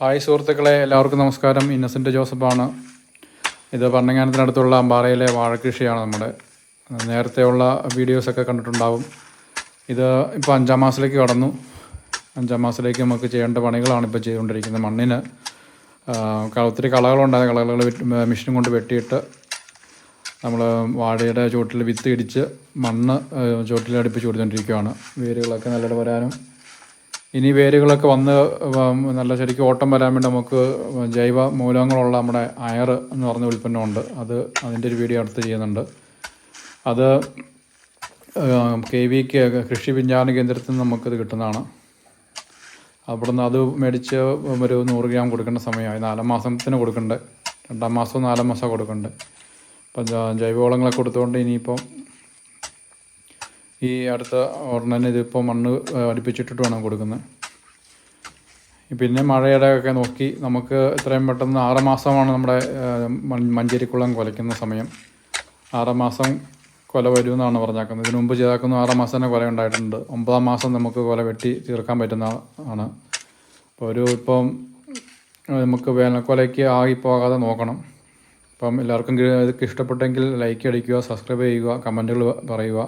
Hi സുഹൃത്തുക്കളെ എല്ലാവർക്കും നമസ്കാരം. ഇന്നസെന്റ് ജോസഫാണ്. ഇത് ഭരണങ്ങാനത്തിനടുത്തുള്ള അമ്പാറയിലെ വാഴക്കൃഷിയാണ് നമ്മുടെ. നേരത്തെയുള്ള വീഡിയോസൊക്കെ കണ്ടിട്ടുണ്ടാവും. ഇത് ഇപ്പോൾ അഞ്ചാം മാസത്തിലേക്ക് കടന്നു. അഞ്ചാം മാസത്തിലേക്ക് നമുക്ക് ചെയ്യേണ്ട പണികളാണ് ഇപ്പോൾ ചെയ്തുകൊണ്ടിരിക്കുന്നത്. മണ്ണിന് ഒത്തിരി കളകളുണ്ടായ കളകൾ മെഷീൻ കൊണ്ട് വെട്ടിയിട്ട് നമ്മൾ വാഴയുടെ ചുവട്ടിൽ വിത്ത് ഇടിച്ച് മണ്ണ് ചുവട്ടിലടുപ്പിച്ച് കൊടുത്തുകൊണ്ടിരിക്കുകയാണ് വേരുകളൊക്കെ നല്ലത് വരാനും ഇനി വേരുകളൊക്കെ വന്ന് നല്ല ശരിക്കും ഓട്ടം വരാൻ വേണ്ടി നമുക്ക് ജൈവ മൂലകങ്ങളുള്ള നമ്മുടെ അയർ എന്ന് പറഞ്ഞ ഉൽപ്പന്നമുണ്ട്. അത് അതിന്റെ ഒരു വീഡിയോ അടുത്ത് ചെയ്യുന്നുണ്ട്. അത് കെ വി കെ കൃഷി വിജ്ഞാന കേന്ദ്രത്തിൽ നിന്ന് നമുക്കത് കിട്ടുന്നതാണ്. അവിടുന്ന് അത് മേടിച്ച് ഒരു നൂറ് ഗ്രാം കൊടുക്കേണ്ട സമയമായി. നാലാം മാസത്തിന് കൊടുക്കണ്ടേ. രണ്ടാം മാസവും നാലാം മാസമാണ് കൊടുക്കണ്ടേ. അപ്പം ജൈവവളങ്ങളൊക്കെ കൊടുത്തുകൊണ്ട് ഇനിയിപ്പം ഈ അടുത്ത ഉടനെ ഇതിപ്പോൾ മണ്ണ് അടുപ്പിച്ചിട്ടിട്ട് വേണം കൊടുക്കുന്നത്. പിന്നെ മഴയുടെ ഒക്കെ നോക്കി നമുക്ക് എത്രയും പെട്ടെന്ന് ആറ് മാസമാണ് നമ്മുടെ മഞ്ചേരിക്കുളം കൊലയ്ക്കുന്ന സമയം. ആറ് മാസം കൊല വരുമെന്നാണ് പറഞ്ഞേക്കുന്നത്. ഇതിനു മുമ്പ് ചെയ്താക്കുന്ന ആറാം മാസം തന്നെ കൊല ഉണ്ടായിട്ടുണ്ട്. ഒമ്പതാം മാസം നമുക്ക് കൊല വെട്ടി തീർക്കാൻ പറ്റുന്ന ആണ്. അപ്പോൾ ഒരു ഇപ്പം നമുക്ക് വേനൽക്കൊലയ്ക്ക് ആകിപ്പോകാതെ പോകാതെ നോക്കണം. അപ്പം എല്ലാവർക്കും ഇതൊക്കെ ഇഷ്ടപ്പെട്ടെങ്കിൽ ലൈക്ക് അടിക്കുക സബ്സ്ക്രൈബ് ചെയ്യുക കമന്റുകൾ പറയുക.